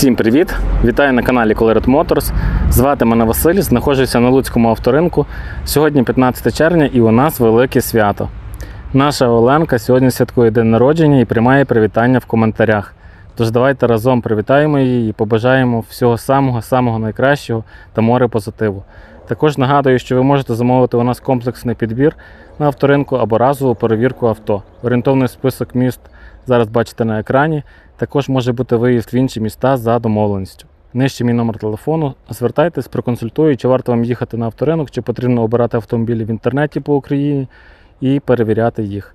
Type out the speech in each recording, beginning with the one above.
Всім привіт! Вітаю на каналі Colored Motors. Звати мене Василь, знаходжуся на Луцькому авторинку. Сьогодні 15 червня і у нас велике свято. Наша Оленка сьогодні святкує день народження і приймає привітання в коментарях. Тож давайте разом привітаємо її і побажаємо всього самого самого найкращого та море позитиву. Також нагадую, що ви можете замовити у нас комплексний підбір на авторинку або разову перевірку авто. Орієнтовний список міст зараз бачите на екрані. Також може бути виїзд в інші міста за домовленістю. Нижче мій номер телефону. Звертайтесь, проконсультую, чи варто вам їхати на авторинок, чи потрібно обирати автомобілі в інтернеті по Україні і перевіряти їх.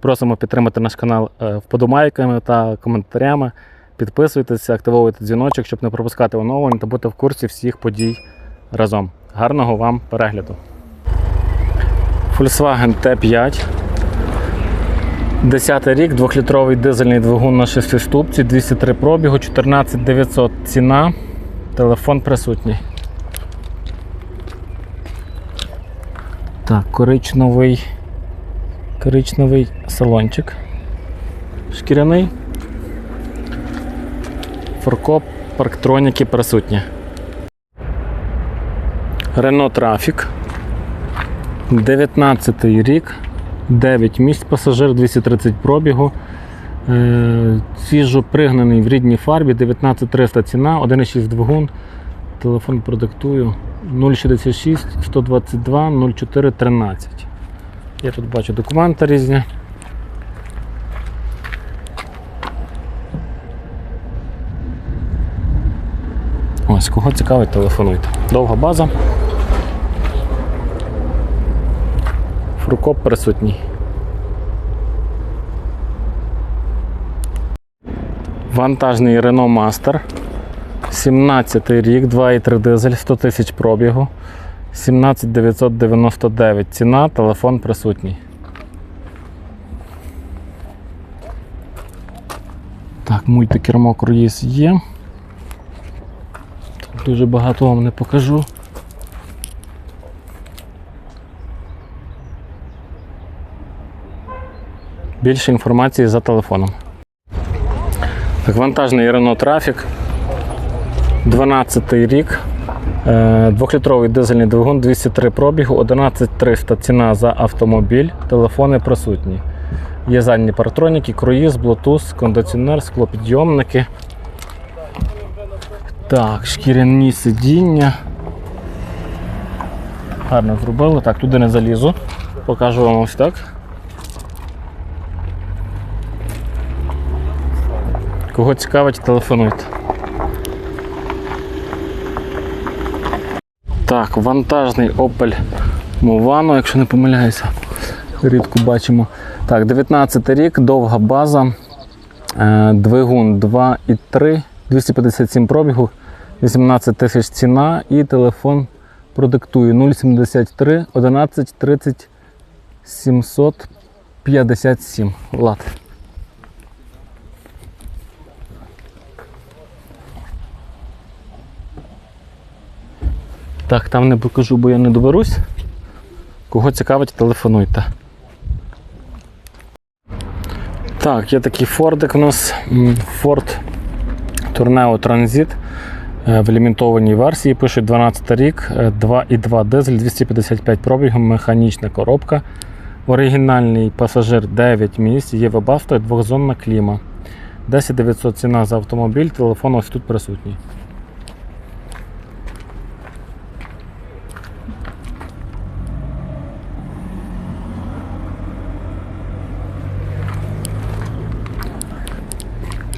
Просимо підтримати наш канал е, вподобайками та коментарями. Підписуйтесь, активовуйте дзвіночок, щоб не пропускати оновлень та бути в курсі всіх подій разом. Гарного вам перегляду! Volkswagen T5. 10 рік, 2-літровий дизельний двигун на 6 ступці, 203 пробігу, 14 900 ціна. Телефон присутній. Так, коричневий, коричневий салончик. Шкіряний. Форкоп, парктроніки присутні. Renault Traffic. 19 рік. 9 місць пасажир, 230 пробігу. Е, Свіжо пригнаний в рідній фарбі, 19300 ціна, 1,6 двигун. Телефон продиктую 066 122 04 13. Я тут бачу документи різні. Ось, кого цікавить, телефонуйте. Довга база. Фрукоп присутній. Вантажний Renault Master. 17 рік, 2,3 дизель, 100 тисяч пробігу. 17 999 ціна, телефон присутній. Так, мультикермо круїз є. Тут дуже багато вам не покажу. Більше інформації за телефоном. Так, вантажний Renault Traffic. 12 рік. Е, Двохлітровий дизельний двигун 203 пробігу, 11300 ціна за автомобіль. Телефони присутні. Є задні паратроніки, круїз, Bluetooth, кондиціонер, склопідйомники. Так, шкіряні сидіння. Гарно зробили. Так, туди не залізу. Покажу вам ось так. Кого цікавить, телефонуйте. Так, вантажний Opel Movano, якщо не помиляюся, рідко бачимо. Так, 19 рік, довга база, е, двигун 2,3, 257 пробігу, 18 тисяч ціна і телефон продиктую 073 11 30 757. Влад. Так, там не покажу, бо я не доберусь. Кого цікавить, телефонуйте. Так, є такий фордик у нас. Ford Tourneo Transit е, в лімітованій версії. Пишуть 12 рік, е, 2,2 дизель, 255 пробігів, механічна коробка. Оригінальний пасажир 9 місць, є вебавто і двохзонна кліма. 10 900 ціна за автомобіль, телефон ось тут присутній.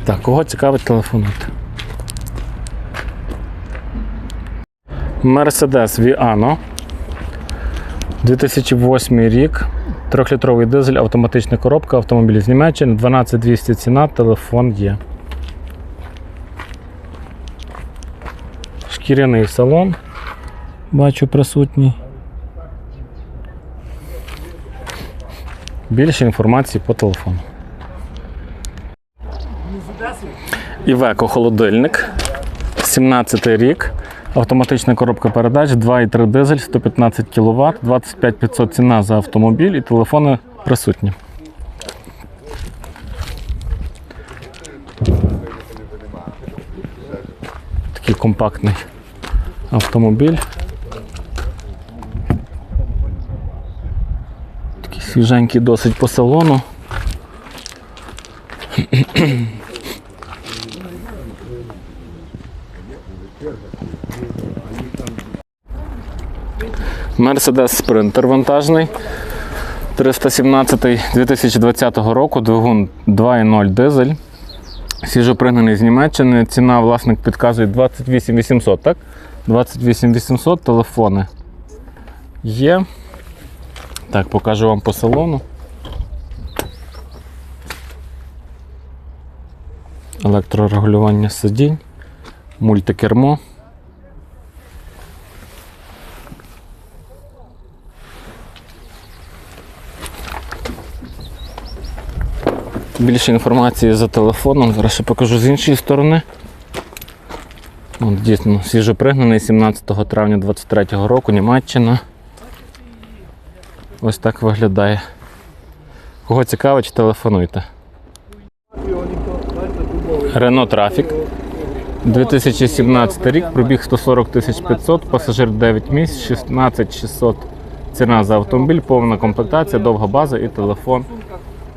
Так, кого цікавить, телефонуйте. Mercedes Viano. 2008 рік. Трьохлітровий дизель, автоматична коробка, автомобіль з Німеччини, 12200 ціна, телефон є. Шкіряний салон. Бачу присутній. Більше інформації по телефону. Івеко холодильник. 17 рік. Автоматична коробка передач, 2,3 дизель, 115 кВт, 25 500 ціна за автомобіль і телефони присутні. Такий компактний автомобіль. Такий свіженький досить по салону. Mercedes Sprinter вантажний. 317 2020 року, двигун 2.0 дизель. Свіжопригнаний з Німеччини. Ціна власник підказує 28 800, так? 28 800 телефони є. Так, покажу вам по салону. Електрорегулювання сидінь, мультикермо. Більше інформації за телефоном. Зараз ще покажу з іншої сторони. От, дійсно, свіжопригнаний 17 травня 2023 року, Німеччина. Ось так виглядає. Кого цікавить, телефонуйте. Renault Traffic. 2017 рік, пробіг 140 500, пасажир 9 місць, 16 600 ціна за автомобіль, повна комплектація, довга база і телефон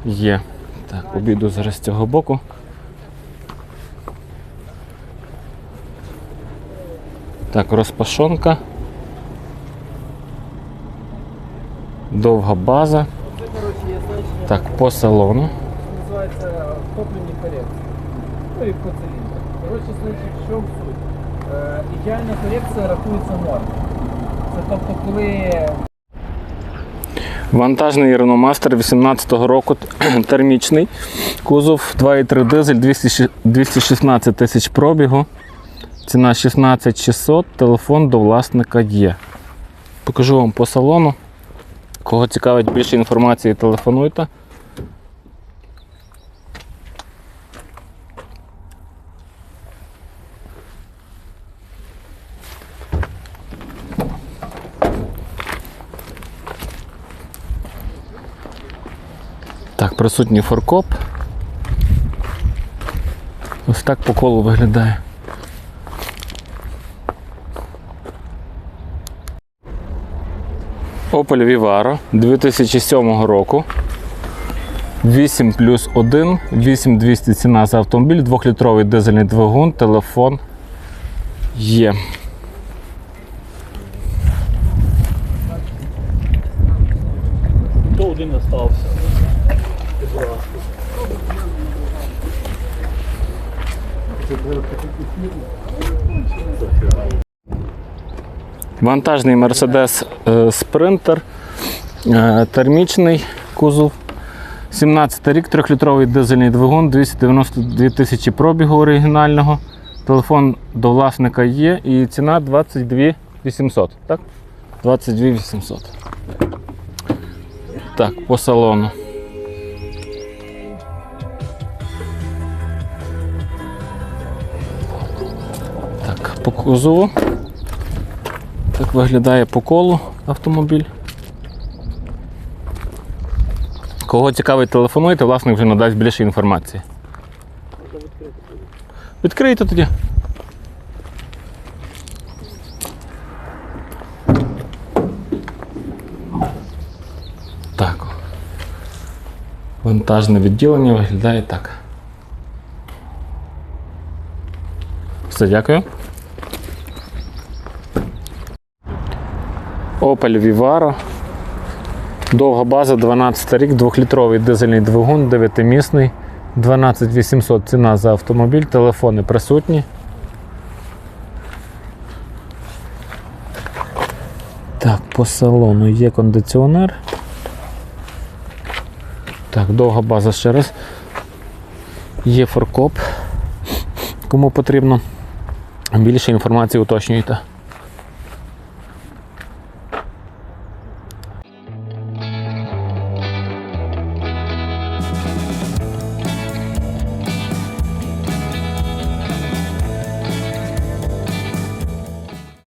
є. Так, обійду зараз з цього боку. Так, розпашонка. Довга база. Так, по салону. називається топлені корекції. Ну і по циліндру. Коротше, значить, в чому суть? Е, ідеальна корекція рахується норм. Це тобто, коли Вантажний Реномастер Master 18-го року термічний. Кузов 2,3 дизель 200 216 тисяч пробігу. Ціна 16 600, телефон до власника є. Покажу вам по салону. Кого цікавить більше інформації, телефонуйте. Так, присутній форкоп. Ось так по колу виглядає. Opel Vivaro 2007 року. 8 плюс 1, 8200 ціна за автомобіль, 2-літровий дизельний двигун, телефон є. Вантажний Mercedes е, Sprinter, е, термічний кузов. 17 рік, 3-літровий дизельний двигун, 292 тисячі пробігу оригінального. Телефон до власника є і ціна 22 800. Так? 22 800. Так, по салону. По кузову. Так виглядає по колу автомобіль. Кого цікавить, телефонуйте, власник вже надасть більше інформації. Відкрийте тоді. Так. Вантажне відділення виглядає так. Все, дякую. Opel Vivaro. Довга база 12 рік, 2-літровий дизельний двигун, 9-місний, 12800 ціна за автомобіль, телефони присутні. Так, по салону є кондиціонер. Так, довга база ще раз. Є форкоп. Кому потрібно більше інформації уточнюйте.